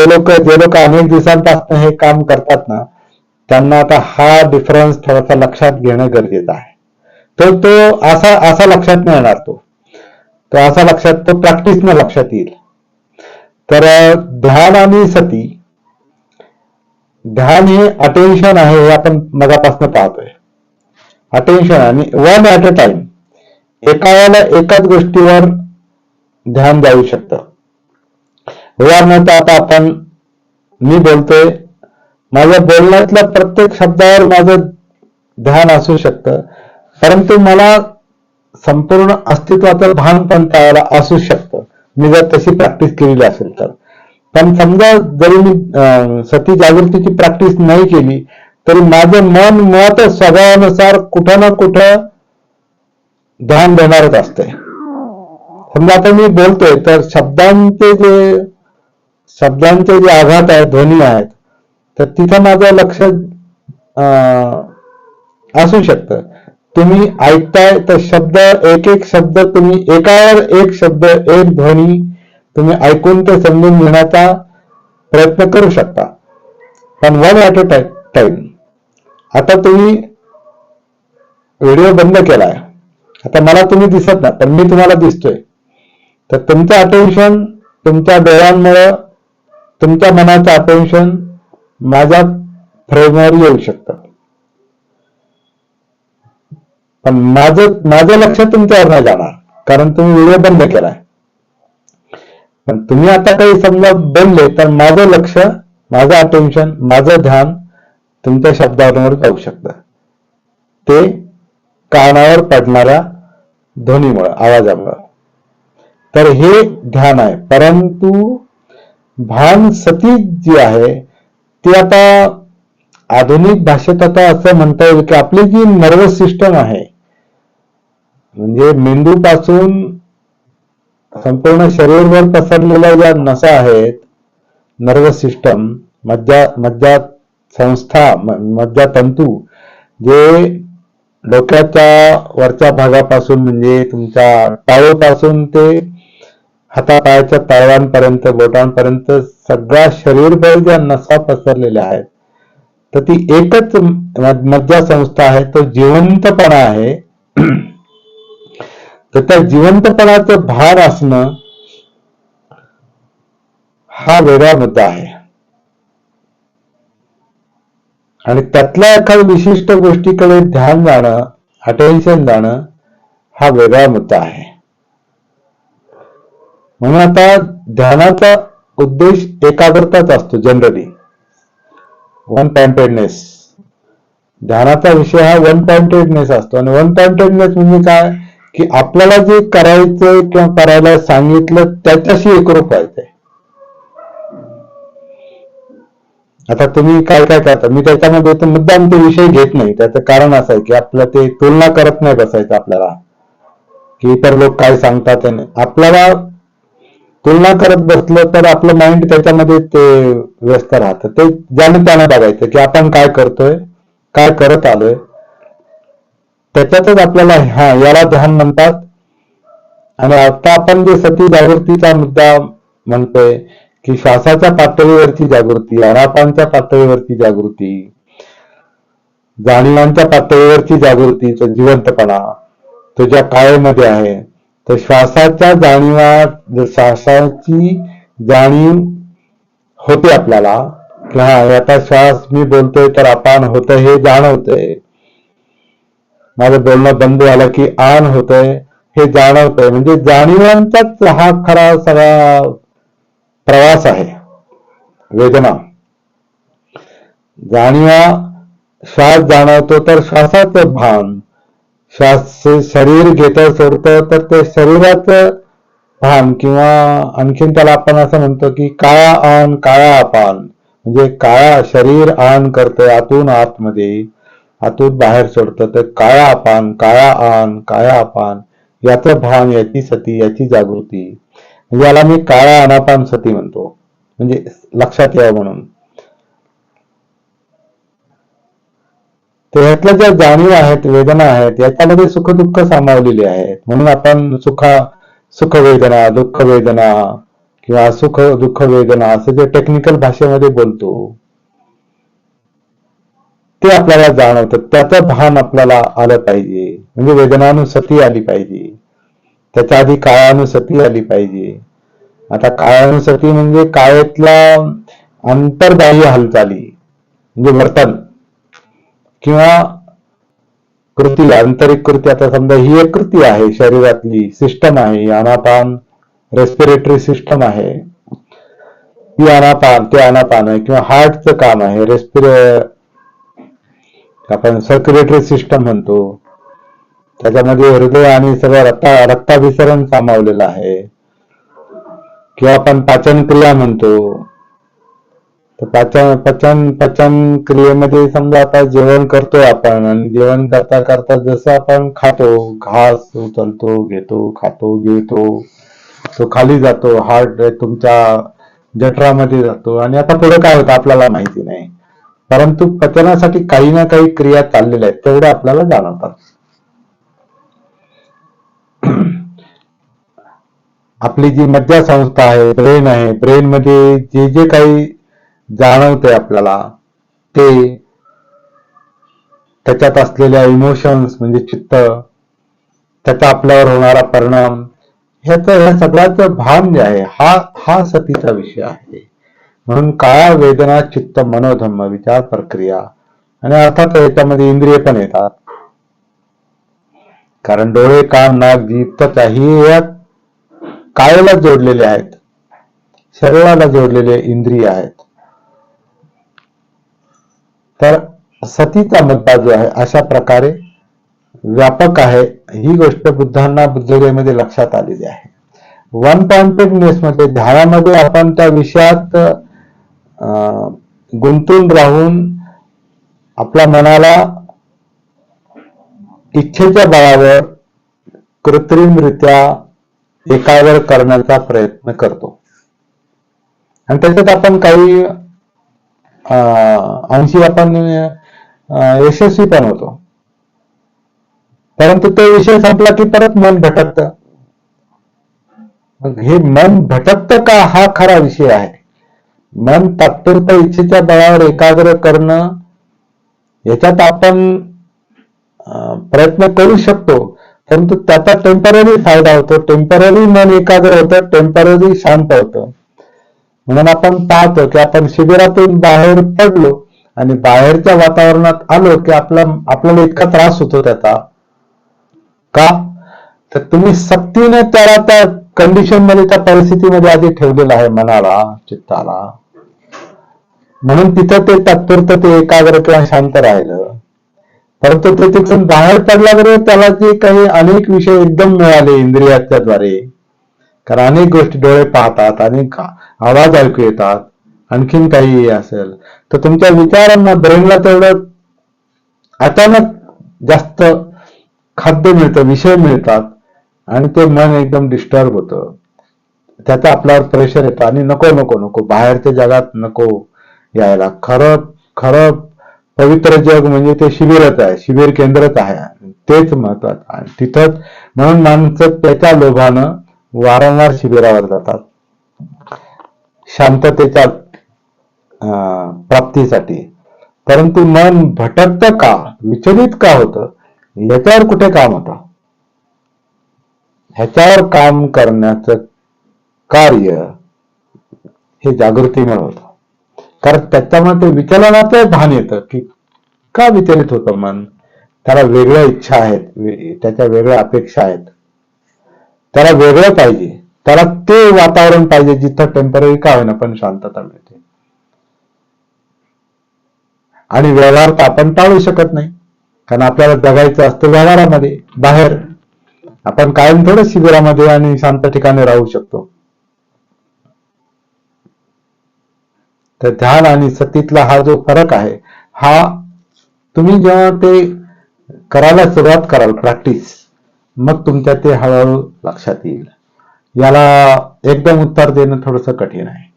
जे लोक जे लोक अनेक दिवसांपासून हे काम करतात ना त्यांना आता हा डिफरन्स थोडासा लक्षात घेणं गरजेचं आहे. तर तो असा असा लक्षात नाही येणार तो. तो असा लक्षात तो प्रॅक्टिसनं लक्षात येईल. तर ध्यान आणि सती ध्यान हे अटेन्शन आहे हे आपण मगापासून पाहतोय. अटेन्शन आणि वन ॲट अ टाइम एका वेळेला एकाच गोष्टीवर ध्यान जाऊ शकतं. उदाहरणार्थ आता आपण मी बोलतोय. माझ्या बोलण्यातल्या प्रत्येक शब्दावर माझं ध्यान असू शकतं. परंतु मला संपूर्ण अस्तित्वाचं भान पण त्याला असू शकतं. मी जर तशी प्रॅक्टिस केलेली असेल तर. पण समजा जरी मी सती जागृतीची प्रॅक्टिस नाही केली तरी माझं मन मत स्वभावानुसार कुठं ना कुठं ध्यान देणारच असते समजा आता मी बोलतोय तर शब्दांचे जे शब्दांचे जे आघात आहेत ध्वनी आहेत तर तिथं माझं लक्ष अं, असू शकतं. तुम्ही ऐकताय तर शब्द एक एक शब्द तुम्ही एकावर एक शब्द एक ध्वनी तुम्ही ऐकून ते समजून घेण्याचा प्रयत्न करू शकता. पण वन ॲट अ टाइम आता तुम्ही व्हिडिओ बंद केलाय. आता मला तुम्ही दिसत नाही पण मी तुम्हाला दिसतोय. तर तुमचं अटेन्शन तुमच्या डोळ्यांमुळं तुमच्या मनाचं अटेन्शन माझ्या फ्रेमवर येऊ शकतं. पण माझं माझं लक्ष तुमच्यावर नाही जाणार कारण तुम्ही व्हिडिओ बंद केलाय. पण तुम्ही आता काही समजा बनले तर माझं लक्ष माझं अटेन्शन माझं ध्यान तुमच्या शब्दावर जाऊ शकतं. ते कानावर पडणाऱ्या ध्वनीमुळं आवाजामुळं. तर हे ध्यान आहे परंतु भान सती जी आहे ती आता आधुनिक भाषेत आता असं म्हणता येईल की आपली जी नर्वस सिस्टम आहे म्हणजे मेंदूपासून संपूर्ण शरीरभर पसरलेल्या ज्या नसा आहेत नर्वस सिस्टम मज्जा मज्जा संस्था मज्जा तंतू जे डोक्याच्या वरच्या भागापासून म्हणजे तुमच्या टाळेपासून ते हातापायाच्या तळवांपर्यंत बोटांपर्यंत सगळ्या शरीरभर ज्या नसा पसरलेल्या आहेत तर ती एकच मज्जा संस्था आहे तो जिवंतपणा आहे. तर त्या जिवंतपणाचं भार असणं हा वेगळा मुद्दा आहे. आणि त्यातल्या एखाद्या विशिष्ट गोष्टीकडे ध्यान जाणं अटेन्शन जाणं हा वेगळा मुद्दा आहे. म्हणून आता ध्यानाचा उद्देश एकाग्रताच असतो जनरली वन पॉइंटेडनेस ध्यानाचा विषय हा वन पॉइंटेडनेस असतो. आणि वन पॉइंटेडनेस म्हणजे काय? की आपल्याला जे करायचंय किंवा करायला सांगितलं त्याच्याशी एकरूप व्हायचंय. आता तुम्ही काय काय करता? मी त्याच्यामध्ये तर मुद्दाम ते विषय घेत नाही. त्याचं कारण असं आहे की आपलं ते तुलना करत नाही बसायचं आपल्याला. की इतर लोक काय सांगतात आपल्याला तुलना करत बसलं तर आपलं माइंड त्याच्यामध्ये ते व्यस्त राहतं. ते ज्याने त्यानं बघायचं की आपण काय करतोय काय करत आलोय. त्याच्यातच आपल्याला हा याला ध्यान म्हणतात. आणि आता आपण जे सती जागृतीचा मुद्दा म्हणतोय की श्वासाच्या पातळीवरची जागृती आरापांच्या पातळीवरची जागृती जाणीवांच्या पातळीवरची जागृती जिवंतपणा तो ज्या काळेमध्ये आहे तर श्वासाच्या जाणीवा श्वासाची जाणीव होते आपल्याला हा आता श्वास मी बोलतोय तर अपान होतं हे जाणवतंय. माझं बोलणं बंद झालं की आन होतंय हे जाणवतंय. म्हणजे जाणीवांचाच हा खरा सगळा प्रवास आहे वेदना. जाणीवा श्वास जाणवतो तर श्वासाचं भान. श्वास शरीर घेतं सोडतं तर ते शरीराचं भान किंवा आणखीन त्याला आपण असं म्हणतो की काळा अन काळा अपान म्हणजे काळा शरीर आन करतं आतून आतमध्ये. आतून बाहेर सोडतं. तर काळा अपान काळा आन काळा अपान याचं भान याची सती याची जागृती. याला मी काळा अनापान सती म्हणतो. म्हणजे लक्षात यावं म्हणून. त्यातल्या ज्या जाणीव आहेत वेदना आहेत याच्यामध्ये सुखदुःख सामावलेली आहेत. म्हणून आपण सुखा सुख वेदना दुःख वेदना किंवा सुख दुःख वेदना असं जे टेक्निकल भाषेमध्ये बोलतो ते आपल्याला जाणवतं त्याचं भान आपल्याला आलं पाहिजे. म्हणजे वेदनानुसती आली पाहिजे. त्याच्या आधी काळानुसती आली पाहिजे. आता काळानुसती म्हणजे काळेतला अंतर्बाह्य हालचाली म्हणजे वर्तन. किंवा कृती आंतरिक कृती आता समजा ही एक कृती आहे शरीरातली सिस्टम आहे अनापान रेस्पिरेटरी सिस्टम आहे. ती अनापान ते अनापान आहे किंवा हार्टचं काम आहे रेस्पिरे आपण सर्क्युलेटरी सिस्टम म्हणतो. त्याच्यामध्ये हृदय आणि सगळं रक्ता रक्ताभिसरण सामावलेलं आहे. किंवा आपण पाचन क्रिया म्हणतो. तर पाचन पचन पचन क्रियेमध्ये समजा आता जेवण करतोय आपण आणि जेवण करता करता जसं आपण खातो घास उचलतो घेतो खातो घेतो तो खाली जातो हार्ट तुमच्या जठरामध्ये जातो आणि आता पुढे काय होतं आपल्याला माहिती नाही. परंतु पचनासाठी काही ना काही क्रिया चाललेल्या आहेत तेवढ्या आपल्याला जाणवतात. आपली जी मज्जा संस्था आहे ब्रेन आहे ब्रेन मध्ये जे जे काही जाणवते आपल्याला. ते त्याच्यात असलेल्या इमोशन्स म्हणजे चित्त त्याचा आपल्यावर होणारा परिणाम ह्याचा ह्या सगळ्याचं भान जे आहे हा हा सतीचा विषय आहे. म्हणून काळा वेदना चित्त मनोधम्म विचार प्रक्रिया आणि अर्थात याच्यामध्ये इंद्रिय पण येतात. कारण डोळे कान नाक जीभ त्वचा ही या काळेला जोडलेले आहेत. शरीराला जोडलेले इंद्रिय आहेत. तर सतीचा मुद्दा जो आहे अशा प्रकारे व्यापक आहे. ही गोष्ट बुद्धांना बुद्धगयेमध्ये लक्षात आलेली आहे. वन पॉइंटेडनेस मध्ये ध्यानामध्ये आपण त्या विषयात गुंतून राहून आपल्या मनाला इच्छेच्या बळावर कृत्रिमरित्या एकावर करण्याचा प्रयत्न करतो. आणि त्याच्यात आपण काही अंशी आपण यशस्वी पण होतो. परंतु तो विषय संपला की परत मन भटकत. हे मन भटकत का हा खरा विषय आहे? मन तात्पुरत्या इच्छेच्या बळावर एकाग्र करणं याच्यात आपण प्रयत्न करू शकतो. परंतु त्याचा टेंपररी फायदा होतो. टेंपररी मन एकाग्र होतं टेंपररी शांत होतं. म्हणून आपण पाहतो की आपण शिबिरातून बाहेर पडलो आणि बाहेरच्या वातावरणात आलो की आपला आपल्याला इतका त्रास होतो त्याचा. का? तर तुम्ही सक्तीने त्याला त्या कंडिशनमध्ये त्या परिस्थितीमध्ये आधी ठेवलेलं आहे मनाला चित्ताला. म्हणून तिथं ते तात्पुरतं ते एकाग्र किंवा शांत राहिलं. परंतु ते तिथून बाहेर पडल्याबरोबर त्याला जे काही अनेक विषय एकदम मिळाले इंद्रियाच्या द्वारे. कारण अनेक गोष्टी डोळे पाहतात अनेक आवाज ऐकू येतात आणखीन काही असेल. तर तुमच्या विचारांना ब्रेनला तेवढं अचानक जास्त खाद्य मिळतं विषय मिळतात आणि ते मन एकदम डिस्टर्ब होतं. त्याचा आपल्यावर प्रेशर येतं आणि नको नको नको बाहेरच्या जगात नको यायला. खरं खरं पवित्र जग म्हणजे ते शिबिरच आहे शिबिर केंद्रच आहे. तेच महत्वाचं आहे. तिथंच म्हणून माणसं त्याच्या लोभानं वारंवार शिबिरावर जातात. शांततेच्या प्राप्तीसाठी. परंतु मन भटकत का विचलित का होतं याच्यावर कुठे काम होतं? ह्याच्यावर काम करण्याचं कार्य हे जागृतीमुळे होतं. कारण त्याच्यामुळे ते विचलनाचं भान येतं की का विचलित होतं मन? त्याला वेगळ्या इच्छा आहेत त्याच्या वेगळ्या अपेक्षा आहेत. त्याला वेगळं पाहिजे. त्याला ते वातावरण पाहिजे जिथं टेंपररी का होईना पण शांतता मिळते. आणि व्यवहार तर आपण टाळू शकत नाही. कारण आपल्याला जगायचं असतं व्यवहारामध्ये बाहेर. आपण कायम थोडं शिबिरामध्ये आणि शांत ठिकाणी राहू शकतो. तर ध्यान आणि सतीतला हा जो फरक आहे हा तुम्ही जेव्हा ते करायला सुरुवात कराल प्रॅक्टिस मग तुमच्या ते हळूहळू लक्षात येईल. याला एकदम उत्तर देणं थोडस कठीण आहे.